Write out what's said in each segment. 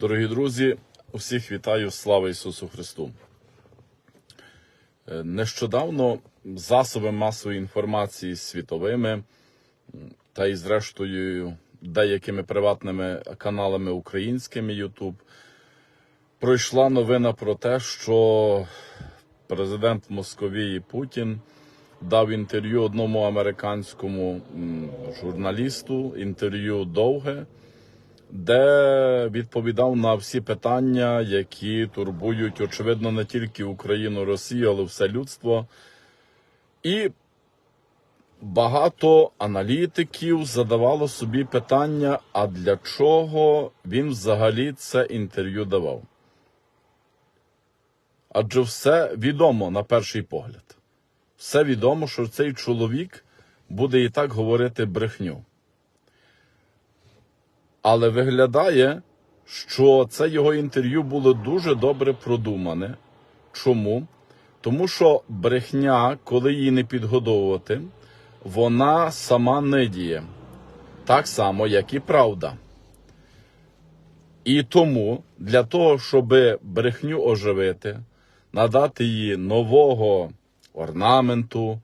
Дорогі друзі, усіх вітаю, слава Ісусу Христу. Е, Нещодавно засоби масової інформації світовими та і зрештою деякими приватними каналами українськими YouTube пройшла новина про те, що президент Московії Путін дав інтерв'ю одному американському журналісту, інтерв'ю довге, де відповідав на всі питання, які турбують, очевидно, не тільки Україну, Росію, але все людство. І багато аналітиків задавало собі питання, а для чого він взагалі це інтерв'ю давав? Адже все відомо на перший погляд. Все відомо, що цей чоловік буде і так говорити брехню. Але виглядає, що це його інтерв'ю було дуже добре продумане. Чому? Тому що брехня, коли її не підгодовувати, вона сама не діє. Так само, як і правда. І тому для того, щоб брехню оживити, надати їй нового орнаменту,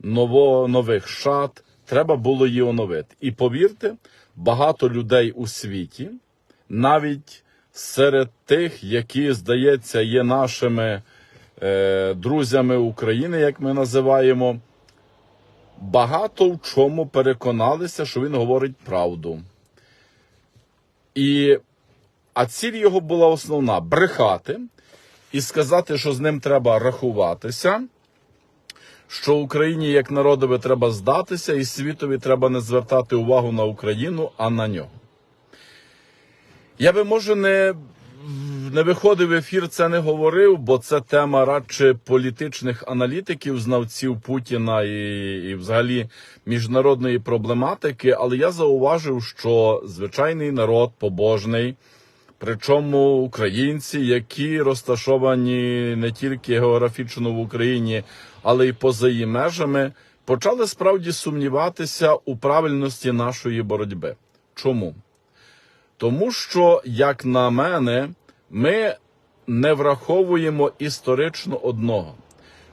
нового, нових шат, треба було її оновити. І повірте, багато людей у світі, навіть серед тих, які, здається, є нашими е, друзями України, як ми називаємо, багато в чому переконалися, що він говорить правду. І, а ціль його була основна брехати і сказати, що з ним треба рахуватися, що Україні як народові треба здатися, і світові треба не звертати увагу на Україну, а на нього. Я би, може, не, не виходив в ефір, це не говорив, бо це тема радше політичних аналітиків, знавців Путіна і, і взагалі міжнародної проблематики. Але я зауважив, що звичайний народ побожний, причому українці, які розташовані не тільки географічно в Україні, але й поза її межами, почали справді сумніватися у правильності нашої боротьби. Чому? Тому що, як на мене, ми не враховуємо історично одного.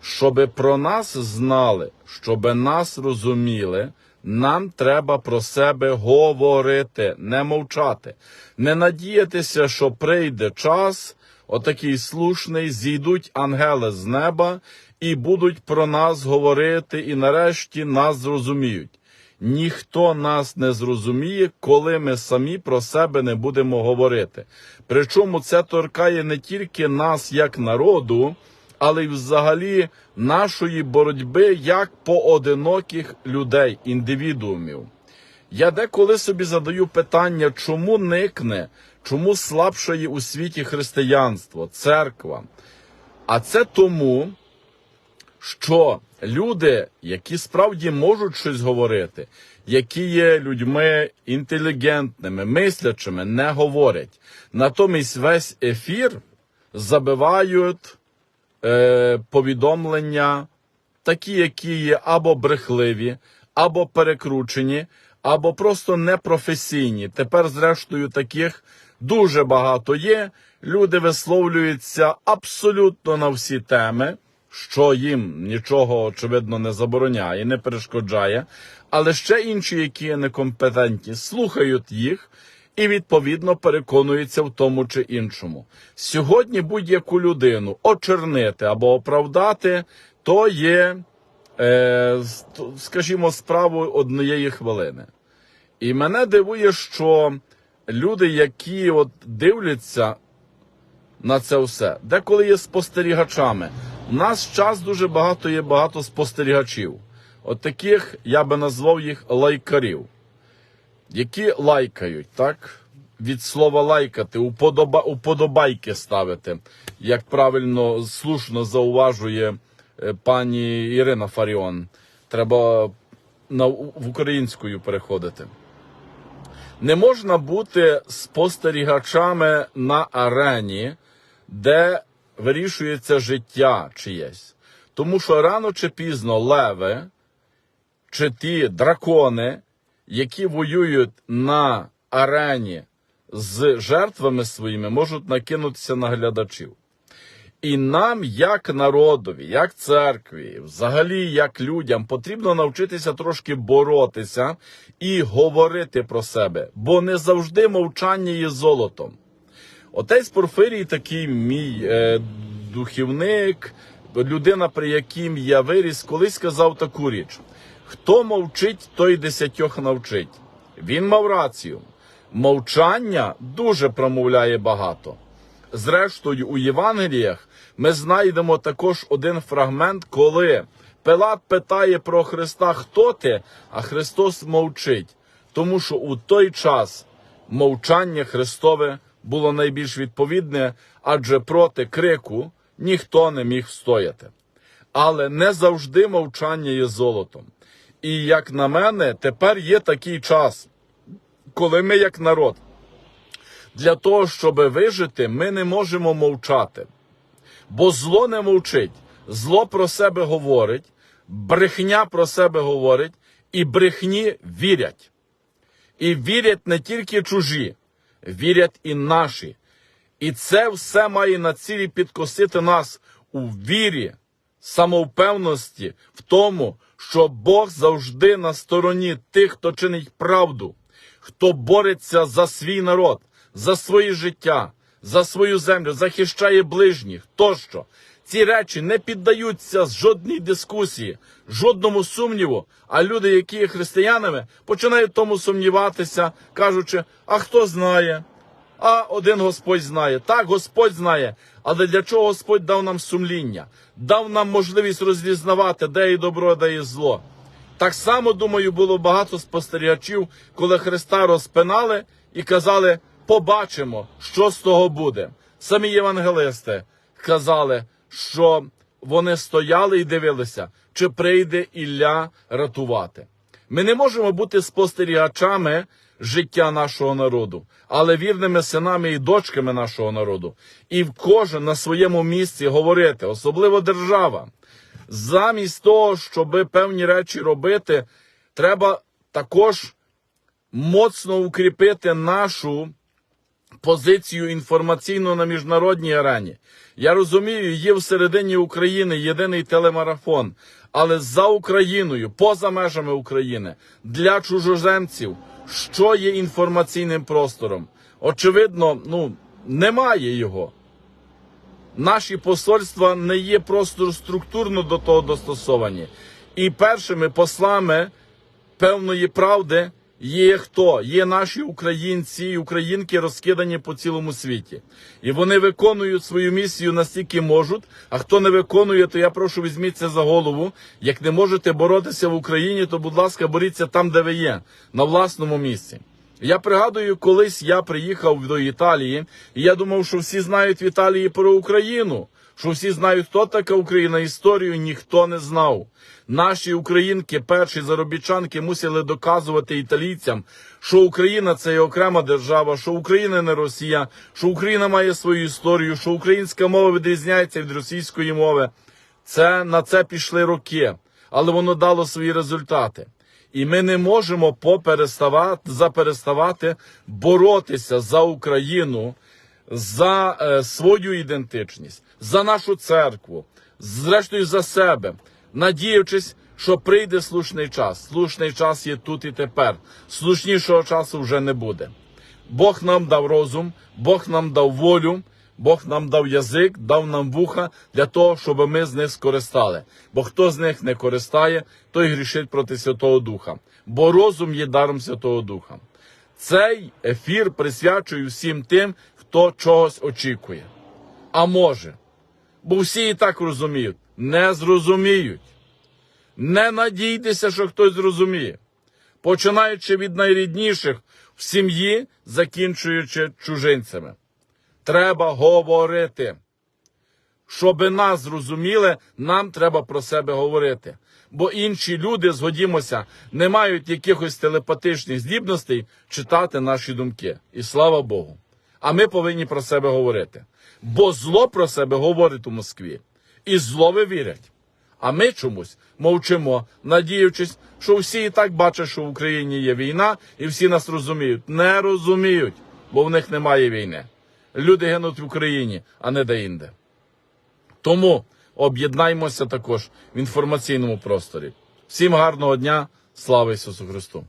Щоби про нас знали, щоби нас розуміли, нам треба про себе говорити, не мовчати, не надіятися, що прийде час, отакий слушний, зійдуть ангели з неба і будуть про нас говорити, і нарешті нас зрозуміють. Ніхто нас не зрозуміє, коли ми самі про себе не будемо говорити. Причому це торкає не тільки нас як народу, але й взагалі нашої боротьби як поодиноких людей, індивідуумів. Я деколи собі задаю питання, чому никне, чому слабшає у світі християнство, церква. А це тому, що люди, які справді можуть щось говорити, які є людьми інтелігентними, мислячими, не говорять. Натомість весь ефір забивають е, повідомлення, такі, які є або брехливі, або перекручені, або просто непрофесійні. Тепер, зрештою, таких дуже багато є. Люди висловлюються абсолютно на всі теми, що їм нічого очевидно не забороняє, не перешкоджає. Але ще інші, які є некомпетентні, слухають їх і відповідно переконуються в тому чи іншому. Сьогодні будь-яку людину очернити або оправдати, то є, е, скажімо, справою однієї хвилини. І мене дивує, що люди, які от дивляться на це все, деколи є спостерігачами. У нас час дуже багато є багато спостерігачів. От таких я би назвав їх лайкарів, які лайкають, так? Від слова лайкати, уподоба, уподобайки ставити, як правильно слушно зауважує е, пані Ірина Фаріон. Треба на, в українською переходити. Не можна бути спостерігачами на арені, де вирішується життя чиєсь. Тому що рано чи пізно леви чи ті дракони, які воюють на арені з жертвами своїми можуть накинутися на глядачів. І нам, як народові, як церкві, взагалі як людям, потрібно навчитися трошки боротися і говорити про себе, бо не завжди мовчання є золотом. Отець Порфирій такий мій е, духівник, людина, при яким я виріс, колись сказав таку річ: хто мовчить, той десятьох навчить. Він мав рацію. Мовчання дуже промовляє багато. Зрештою, у Євангеліях ми знайдемо також один фрагмент, коли Пилат питає про Христа, хто ти, а Христос мовчить, тому що у той час мовчання Христове було найбільш відповідне, адже проти крику ніхто не міг встояти. Але не завжди мовчання є золотом. І як на мене, тепер є такий час, коли ми, як народ, для того, щоб вижити, ми не можемо мовчати. Бо зло не мовчить, зло про себе говорить, брехня про себе говорить, і брехні вірять. І вірять не тільки чужі, вірять і наші. І це все має на цілі підкосити нас у вірі, самовпевності в тому, що Бог завжди на стороні тих, хто чинить правду, хто бореться за свій народ, за своє життя, за свою землю, захищає ближніх тощо. Ці речі не піддаються жодній дискусії, жодному сумніву. А люди, які є християнами, починають тому сумніватися, кажучи: а хто знає? А один Господь знає. Так, Господь знає. Але для чого Господь дав нам сумління, дав нам можливість розрізнавати, де є добро, де є зло. Так само, думаю, було багато спостерігачів, коли Христа розпинали і казали: побачимо, що з того буде. Самі євангелисти казали, що вони стояли і дивилися, чи прийде Ілля рятувати. Ми не можемо бути спостерігачами життя нашого народу, але вірними синами і дочками нашого народу. І в кожен на своєму місці говорити, особливо держава. Замість того, щоб певні речі робити, треба також моцно укріпити нашу позицію інформаційну на міжнародній арені. Я розумію, є всередині України єдиний телемарафон, але за Україною, поза межами України, для чужоземців, що є інформаційним простором? Очевидно, ну немає його. Наші посольства не є просто структурно до того достосовані. І першими послами певної правди є хто? Є наші українці і українки розкидані по цілому світі. І вони виконують свою місію настільки можуть. А хто не виконує, то я прошу візьміться за голову. Як не можете боротися в Україні, то будь ласка, боріться там, де ви є, на власному місці. Я пригадую, колись я приїхав до Італії, і я думав, що всі знають в Італії про Україну, що всі знають, хто така Україна. Історію ніхто не знав. Наші українки, перші заробітчанки, мусили доказувати італійцям, що Україна це є окрема держава, що Україна не Росія, що Україна має свою історію, що українська мова відрізняється від російської мови. Це на це пішли роки, але воно дало свої результати. І ми не можемо попереставати, запереставати боротися за Україну, за е, свою ідентичність, за нашу церкву, зрештою за себе, надіючись, що прийде слушний час. Слушний час є тут і тепер. Слушнішого часу вже не буде. Бог нам дав розум, Бог нам дав волю, Бог нам дав язик, дав нам вуха для того, щоб ми з них скористали. Бо хто з них не користає, той грішить проти Святого Духа. Бо розум є даром Святого Духа. Цей ефір присвячую всім тим, хто чогось очікує. А може. Бо всі і так розуміють, не зрозуміють. Не надійтеся, що хтось зрозуміє. Починаючи від найрідніших в сім'ї, закінчуючи чужинцями. Треба говорити. Щоби нас зрозуміли, нам треба про себе говорити. Бо інші люди, згодімося, не мають якихось телепатичних здібностей читати наші думки. І слава Богу. А ми повинні про себе говорити. Бо зло про себе говорить у Москві. І злове вірять. А ми чомусь мовчимо, надіючись, що всі і так бачать, що в Україні є війна, і всі нас розуміють. Не розуміють. бо в них немає війни. Люди гинуть в Україні, а не де-інде. Тому об'єднаймося також в інформаційному просторі. Всім гарного дня, слава Ісусу Христу!